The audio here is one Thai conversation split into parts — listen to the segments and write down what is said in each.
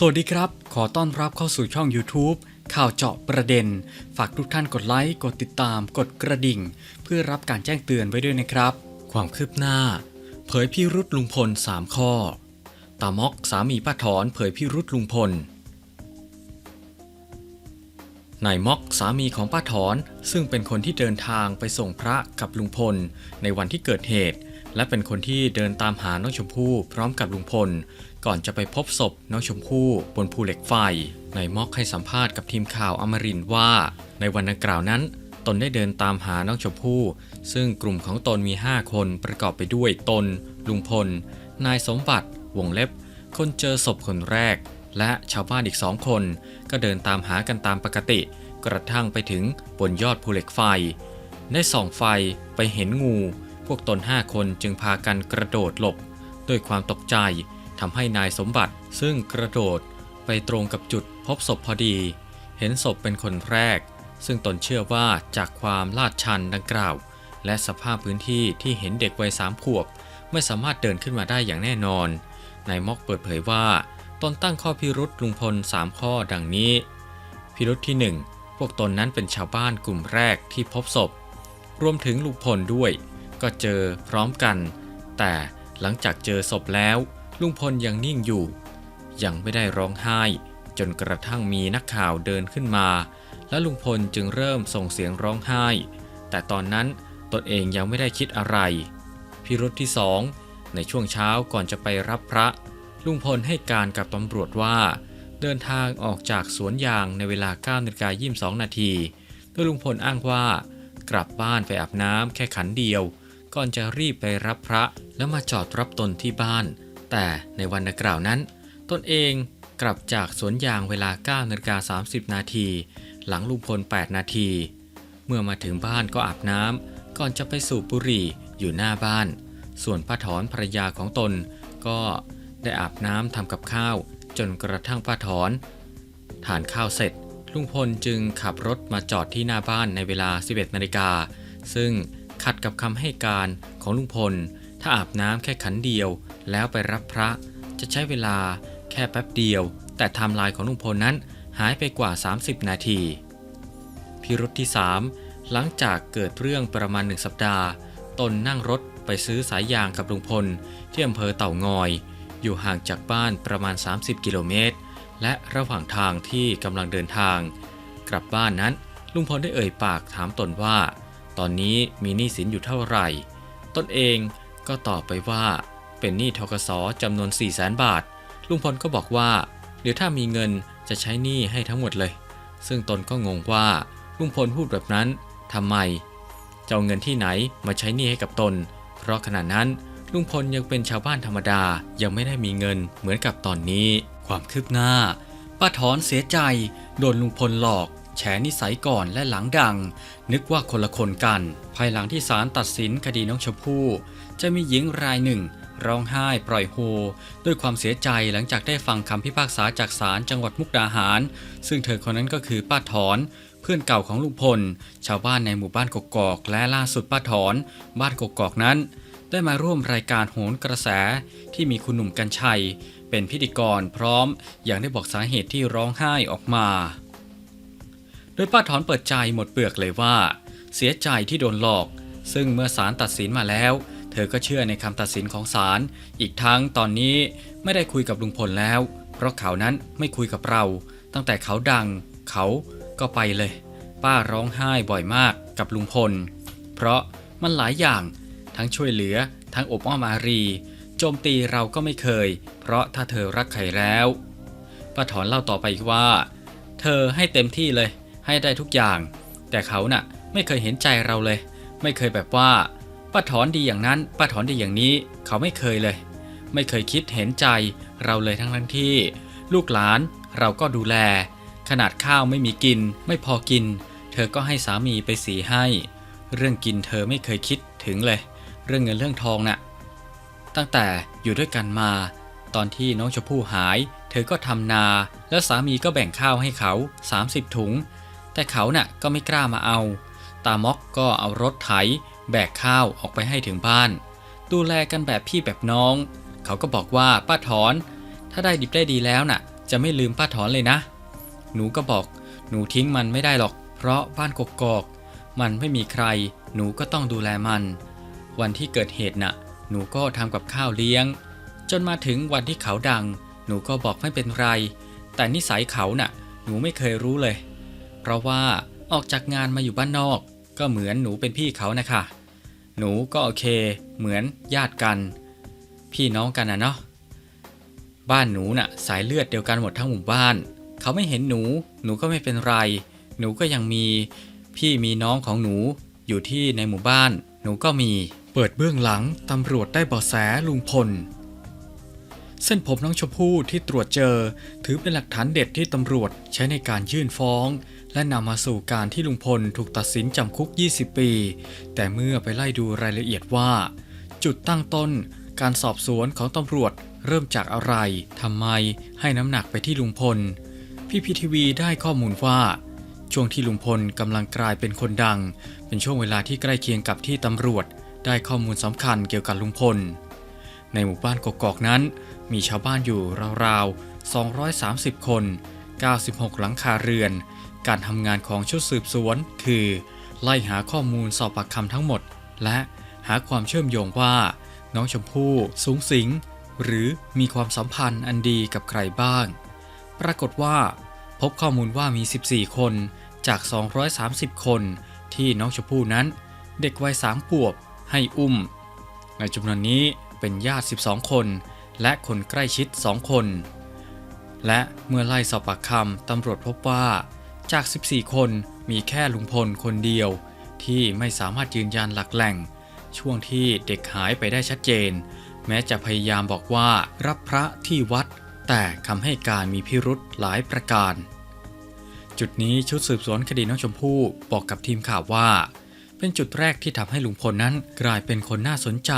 สวัสดีครับ ขอต้อนรับเข้าสู่ช่อง YouTube ข่าวเจาะประเด็น ฝากทุกท่านกดไลค์ กดติดตาม กดกระดิ่ง เพื่อรับการแจ้งเตือนไว้ด้วยนะครับ ความคืบหน้า เผยพิรุษลุงพล 3 ข้อ ตามอกสามีป้าถอนเผยพิรุษลุงพลนายม็อกสามีของป้าถอน ซึ่งเป็นคนที่เดินทางไปส่งพระกับลุงพล ในวันที่เกิดเหตุ และเป็นคนที่เดินตามหาน้องชมพู่พร้อมกับลุงพล ก่อนจะไปพบศพน้องชมพู่บนภูเหล็กไฟ ในม็อกให้สัมภาษณ์กับทีมข่าวอมรินทร์ว่า ในวันดังกล่าวนั้น ตนได้เดินตามหาน้องชมพู่ ซึ่งกลุ่มของตนมี 5 คนประกอบไปด้วยตน ลุงพล นายสมบัติ วงเล็บ คนเจอศพคนแรก และชาวบ้านอีกสองคน ก็เดินตามหากันตามปกติ กระทั่งไปถึงบนยอดภูเหล็กไฟ ได้ส่องไฟไปเห็นงู พวกตนห้าคนจึงพากันกระโดดหลบ ด้วยความตกใจทำให้นายสมบัติซึ่งกระโดดไปตรงกับจุดพบศพพอดี เห็นศพเป็นคนแรก ซึ่งตนเชื่อว่าจากความลาดชันดังกล่าว และสภาพพื้นที่ที่เห็นเด็กวัยสามขวบ ไม่สามารถเดินขึ้นมาได้อย่างแน่นอนนายม็อกเปิดเผยว่าตนตั้งข้อพิรุษลุงพล 3 ข้อดังนี้ พิรุษที่ 1 พวกตนนั้นเป็นชาวบ้านกลุ่มแรกที่พบศพ รวมถึงลุงพลด้วย ก็เจอพร้อมกัน แต่หลังจากเจอศพแล้ว ลุงพลยังนิ่งอยู่ ยังไม่ได้ร้องไห้ จนกระทั่งมีนักข่าวเดินขึ้นมา และลุงพลจึงเริ่มส่งเสียงร้องไห้ แต่ตอนนั้นตนเองยังไม่ได้คิดอะไรพิรุษที่สองในช่วงเช้าก่อนจะไปรับพระ ลุงพลให้การกับตำรวจว่า เดินทางออกจากสวนยางในเวลา9นาฬิกา22นาทีโดยลุงพลอ้างว่ากลับบ้านไปอาบน้ำแค่ขันเดียว ก่อนจะรีบไปรับพระแล้วมาจอดรับตนที่บ้าน แต่ในวันดังกล่าวนั้น ตนเองกลับจากสวนยางเวลา9นาฬิกา30 นาที หลังลุงพล 8 นาที เมื่อมาถึงบ้านก็อาบน้ำก่อนจะไปสูบบุหรี่อยู่หน้าบ้าน ส่วนป้าถอนภรรยาของตน ก็ได้อาบน้ำทำกับข้าว จนกระทั่งป้าถอนทานข้าวเสร็จ ลุงพลจึงขับรถมาจอดที่หน้าบ้านในเวลา 11นาฬิกาซึ่ง ขัดกับคำให้การของลุงพล ถ้าอาบน้ำแค่ขันเดียว แล้วไปรับพระ จะใช้เวลาแค่แป๊บเดียว แต่ไทม์ไลน์ของลุงพลนั้นหายไปกว่า 30 นาที พิรุธที่ 3 หลังจากเกิดเรื่องประมาณหนึ่งสัปดาห์ ตนนั่งรถไปซื้อสายยางกับลุงพล ที่อำเภอเต่างอย อยู่ห่างจากบ้านประมาณ 30 กิโลเมตร และระหว่างทางที่กำลังเดินทาง กลับบ้านนั้นลุงพลได้เอ่ยปากถามตนว่า ตอนนี้มีหนี้สินอยู่เท่าไหร่ ตนเองก็ตอบไปว่า เป็นหนี้ทกสจำนวน 4 0 0แสนบาท ลุงพลก็บอกว่าเดี๋ยวถ้ามีเงินจะใช้หนี้ให้ทั้งหมดเลย ซึ่งตนก็งงว่าลุงพลพูดแบบนั้นทำไมจะเอาเงินที่ไหนมาใช้หนี้ให้กับตน เพราะขณะนั้นลุงพลยังเป็นชาวบ้านธรรมดายังไม่ได้มีเงินเหมือนกับตอนนี้ ความคืบหน้าป้าถอนเสียใจ โดนลุงพลหลอก แฉนิสัยก่อนและหลังดัง นึกว่าคนละคนกัน ภายหลังที่ศาลตัดสินคดีน้องชมพู่ จะมีหญิงรายหนึ่ง ร้องไห้ปล่อยโฮ ด้วยความเสียใจหลังจากได้ฟังคำพิพากษาจากศาลจังหวัดมุกดาหาร ซึ่งเธอคนนั้นก็คือป้าถอน เพื่อนเก่าของลุงพล ชาวบ้านในหมู่บ้านกกอก และล่าสุดป้าถอน บ้านกกอกนั้นได้มาร่วมรายการโหนกระแสที่มีคุณหนุ่มกัญชัย เป็นพิธีกรพร้อม อย่างได้บอกสาเหตุที่ร้องไห้ออกมา โดยป้าถอนเปิดใจหมดเปลือกเลยว่า เสียใจที่โดนหลอก ซึ่งเมื่อศาลตัดสินมาแล้ว เธอก็เชื่อในคำตัดสินของศาลอีกทั้งตอนนี้ไม่ได้คุยกับลุงพลแล้ว เพราะเขานั้นไม่คุยกับเรา ตั้งแต่เขาดัง เขาก็ไปเลย ป้าร้องไห้บ่อยมากกับลุงพล เพราะมันหลายอย่างทั้งช่วยเหลือ ทั้งอบอ้อมอารี โจมตีเราก็ไม่เคย เพราะถ้าเธอรักใครแล้วป้าถอนเล่าต่อไปว่า เธอให้เต็มที่เลย ให้ได้ทุกอย่าง แต่เขาน่ะไม่เคยเห็นใจเราเลย ไม่เคยแบบว่าป้าถอนดีอย่างนั้นป้าถอนดีอย่างนี้ เขาไม่เคยเลย ไม่เคยคิดเห็นใจเราเลยทั้งทั้งที่ ลูกหลานเราก็ดูแล ขนาดข้าวไม่มีกิน ไม่พอกิน เธอก็ให้สามีไปสีให้ เรื่องกินเธอไม่เคยคิดถึงเลย เรื่องเงินเรื่องทองน่ะตั้งแต่อยู่ด้วยกันมา ตอนที่น้องชมพู่หาย เธอก็ทำนา แล้วสามีก็แบ่งข้าวให้เขา 30 ถุง แต่เขาน่ะก็ไม่กล้ามาเอา ตาม็อกก็เอารถไถ แบกข้าวออกไปให้ถึงบ้าน ดูแลกันแบบพี่แบบน้อง เขาก็บอกว่าป้าถอน ถ้าได้ดิบได้ดีแล้วน่ะ จะไม่ลืมป้าถอนเลยนะ หนูก็บอก หนูทิ้งมันไม่ได้หรอก เพราะบ้านกกอก มันไม่มีใคร หนูก็ต้องดูแลมัน วันที่เกิดเหตุน่ะ หนูก็ทำกับข้าวเลี้ยง จนมาถึงวันที่เขาดัง หนูก็บอกไม่เป็นไร แต่นิสัยเขาน่ะ หนูไม่เคยรู้เลย เพราะว่าออกจากงานมาอยู่บ้านนอก ก็เหมือนหนูเป็นพี่เขานะคะ หนูก็โอเค เหมือนญาติกัน พี่น้องกันนะเนาะบ้านหนูน่ะสายเลือดเดียวกันหมดทั้งหมู่บ้าน เขาไม่เห็นหนู หนูก็ไม่เป็นไร หนูก็ยังมี พี่มีน้องของหนูอยู่ที่ในหมู่บ้าน หนูก็มี เปิดเบื้องหลังตำรวจได้เบาะแสลุงพล เส้นผมน้องชมพู่ที่ตรวจเจอ ถือเป็นหลักฐานเด็ดที่ตำรวจใช้ในการยื่นฟ้อง และนำมาสู่การที่ลุงพลถูกตัดสินจำคุก 20 ปี แต่เมื่อไปไล่ดูรายละเอียดว่า จุดตั้งต้น การสอบสวนของตำรวจเริ่มจากอะไรทำไมให้น้ำหนักไปที่ลุงพล พี่พีทีวีได้ข้อมูลว่าช่วงที่ลุงพลกำลังกลายเป็นคนดัง เป็นช่วงเวลาที่ใกล้เคียงกับที่ตำรวจ ได้ข้อมูลสำคัญเกี่ยวกับลุงพล ในหมู่บ้านกกอกนั้น มีชาวบ้านอยู่ราวๆ 230 คน 96 หลังคาเรือน การทำงานของชุดสืบสวน คือ ไล่หาข้อมูลสอบปากคำทั้งหมด และหาความเชื่อมโยงว่า น้องชมพู่สูงสิง หรือมีความสัมพันธ์อันดีกับใครบ้าง ปรากฏว่า พบข้อมูลว่ามี 14 คนจาก 230 คนที่น้องชมพู่นั้น เด็กวัย3ขวบให้อุ้ม ในจำนวนนี้เป็นญาติ 12 คน และคนใกล้ชิด 2 คน และเมื่อไล่สอบปากคำตำรวจพบว่า จาก 14 คนมีแค่ลุงพลคนเดียว ที่ไม่สามารถยืนยันหลักแหล่ง ช่วงที่เด็กหายไปได้ชัดเจน แม้จะพยายามบอกว่ารับพระที่วัด แต่คำให้การมีพิรุธหลายประการ จุดนี้ชุดสืบสวนคดีน้องชมพู่บอกกับทีมข่าวว่า เป็นจุดแรกที่ทำให้ลุงพลนั้นกลายเป็นคนน่าสนใจ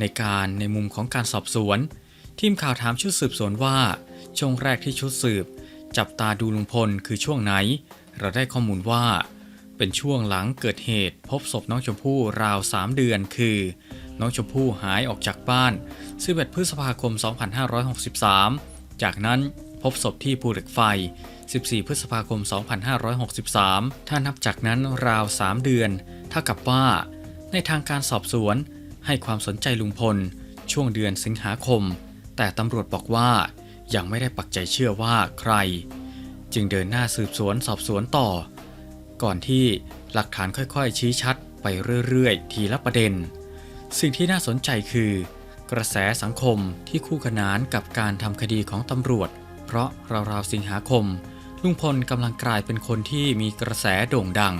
ในการในมุมของการสอบสวน ทีมข่าวถามชุดสืบสวนว่าช่วงแรกที่ชุดสืบ จับตาดูลุงพลคือช่วงไหน เราได้ข้อมูลว่า เป็นช่วงหลังเกิดเหตุ พบศพน้องชมพู่ราว 3 เดือนคือ น้องชมพู่หายออกจากบ้าน11พฤษภาคม 2563 จากนั้นพบศพที่ภูเหล็กไฟ 14 พฤษภาคม 2563 ถ้านับจากนั้นราว 3 เดือน เท่ากับว่า ในทางการสอบสวนให้ความสนใจลุงพล ช่วงเดือนสิงหาคม แต่ตำรวจบอกว่า ยังไม่ได้ปักใจเชื่อว่าใคร จึงเดินหน้าสืบสวนสอบสวนต่อ ก่อนที่หลักฐานค่อยๆ ชี้ชัดไปเรื่อยๆ ทีละประเด็น สิ่งที่น่าสนใจคือ กระแสสังคมที่คู่ขนานกับการทำคดีของตำรวจ เพราะราวๆสิงหาคม ลุงพลกำลังกลายเป็นคนที่มีกระแสโด่งดัง